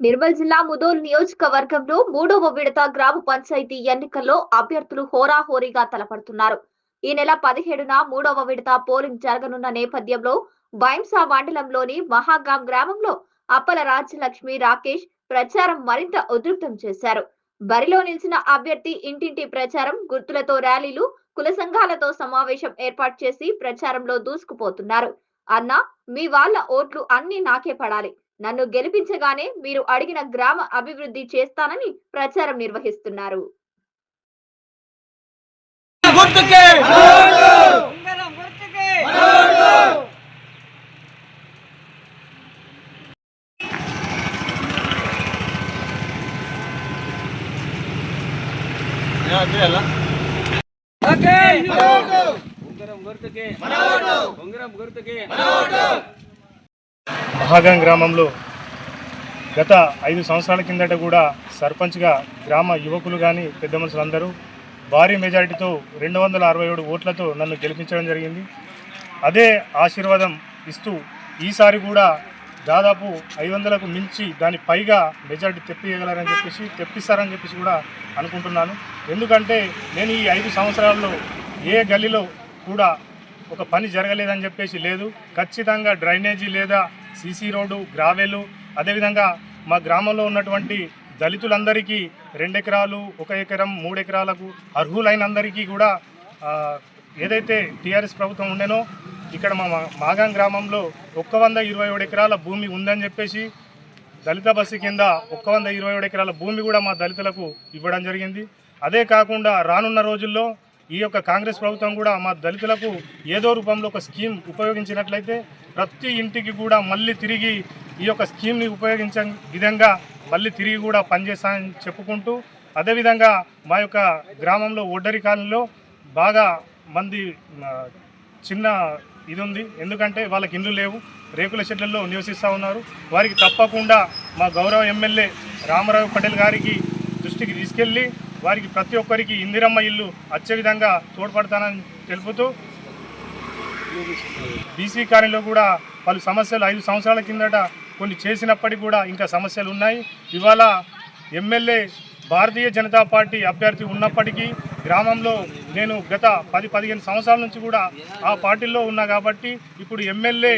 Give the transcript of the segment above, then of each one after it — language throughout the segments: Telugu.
నిర్మల్ జిల్లా ముదోల్ నియోజకవర్గంలో మూడవ విడత గ్రామ పంచాయతీ ఎన్నికల్లో అభ్యర్థులు హోరాహోరీగా తలపడుతున్నారు. ఈ నెల పదిహేడున మూడవ విడత పోలింగ్ జరగనున్న నేపథ్యంలో బైంసా మండలంలోని మహాగాం గ్రామంలో అప్పల రాజ్యలక్ష్మి రాకేష్ ప్రచారం మరింత ఉధృతం చేశారు. బరిలో నిలిచిన అభ్యర్థి ఇంటింటి ప్రచారం గుర్తులతో ర్యాలీలు కుల సంఘాలతో సమావేశం ఏర్పాటు చేసి ప్రచారంలో దూసుకుపోతున్నారు. అన్న మీ వాళ్ళ ఓట్లు అన్ని నాకే పడాలి. నన్ను గెలిపించగానే మీరు అడిగిన గ్రామ అభివృద్ధి చేస్తానని ప్రచారం నిర్వహిస్తున్నారు. ఓకే! మహాగాం గ్రామంలో గత ఐదు సంవత్సరాల కిందట కూడా సర్పంచ్గా గ్రామ యువకులు కానీ పెద్ద మనుషులందరూ భారీ మెజారిటీతో రెండు వందల అరవై ఏడు ఓట్లతో నన్ను గెలిపించడం జరిగింది. అదే ఆశీర్వాదం ఇస్తూ ఈసారి కూడా దాదాపు ఐదు వందలకు మించి దాని పైగా మెజారిటీ తెప్పియగలరని చెప్పేసి తెప్పిస్తారని చెప్పేసి కూడా అనుకుంటున్నాను. ఎందుకంటే నేను ఈ ఐదు సంవత్సరాల్లో ఏ గల్లీలో కూడా ఒక పని జరగలేదని చెప్పేసి లేదు. ఖచ్చితంగా డ్రైనేజీ లేదా సీసీ రోడ్డు గ్రావెలు అదేవిధంగా మా గ్రామంలో ఉన్నటువంటి దళితులందరికీ రెండు ఎకరాలు ఒక ఎకరం మూడు ఎకరాలకు అర్హులైనందరికీ కూడా ఏదైతే టీఆర్ఎస్ ప్రభుత్వం ఉండేనో ఇక్కడ మా మా- మాగాం గ్రామంలో ఒక్క వంద ఇరవై ఏడు ఎకరాల భూమి ఉందని చెప్పేసి దళిత బస్సు కింద ఒక్క వంద ఇరవై ఏడు ఎకరాల భూమి కూడా మా దళితులకు ఇవ్వడం జరిగింది. అదే కాకుండా రానున్న రోజుల్లో ఈ యొక్క కాంగ్రెస్ ప్రభుత్వం కూడా మా దళితులకు ఏదో రూపంలో ఒక స్కీమ్ ఉపయోగించినట్లయితే ప్రతి ఇంటికి కూడా మళ్ళీ తిరిగి ఈ యొక్క స్కీమ్ని ఉపయోగించే విధంగా మళ్ళీ తిరిగి కూడా పనిచేస్తానని చెప్పుకుంటూ అదేవిధంగా మా యొక్క గ్రామంలో ఒడ్డరి కాలంలో బాగా మంది చిన్న ఇది ఉంది ఎందుకంటే వాళ్ళకి ఇండ్లు లేవు రేకుల షెడ్లలో నివసిస్తూ ఉన్నారు. వారికి తప్పకుండా మా గౌరవ ఎమ్మెల్యే రామారావు పటేల్ గారికి దృష్టికి తీసుకెళ్ళి వారికి ప్రతి ఒక్కరికి ఇందిరమ్మ ఇల్లు వచ్చే విధంగా తోడ్పడతానని తెలుపుతూ బీసీ కార్యంలో కూడా పలు సమస్యలు ఐదు సంవత్సరాల కిందట కొన్ని చేసినప్పటికీ కూడా ఇంకా సమస్యలు ఉన్నాయి. ఇవాళ ఎమ్మెల్యే భారతీయ జనతా పార్టీ అభ్యర్థి ఉన్నప్పటికీ గ్రామంలో నేను గత పది పదిహేను సంవత్సరాల నుంచి కూడా ఆ పార్టీలో ఉన్నా కాబట్టి ఇప్పుడు ఎమ్మెల్యే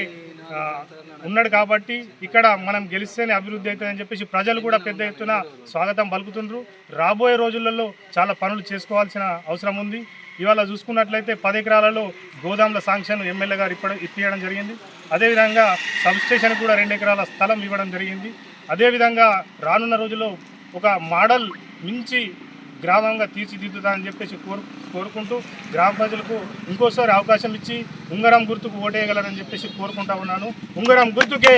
ఉన్నాడు కాబట్టి ఇక్కడ మనం గెలిస్తేనే అభివృద్ధి అవుతుందని చెప్పేసి ప్రజలు కూడా పెద్ద ఎత్తున స్వాగతం పలుకుతుండ్రు. రాబోయే రోజులలో చాలా పనులు చేసుకోవాల్సిన అవసరం ఉంది. ఇవాళ చూసుకున్నట్లయితే పది ఎకరాలలో గోదాముల శాంక్షన్ ఎమ్మెల్యే గారు ఇప్పటి ఇప్పించడం జరిగింది. అదేవిధంగా సబ్ స్టేషన్ కూడా రెండు ఎకరాల స్థలం ఇవ్వడం జరిగింది. అదేవిధంగా రానున్న రోజుల్లో ఒక మోడల్ మించి గ్రామంగా తీర్చిదిద్దుతానని చెప్పేసి కోరు కోరుకుంటూ గ్రామ ప్రజలకు ఇంకోసారి అవకాశం ఇచ్చి ఉంగరం గుర్తుకు ఓటేయగలరని చెప్పేసి కోరుకుంటా ఉన్నాను. ఉంగరం గుర్తుకే!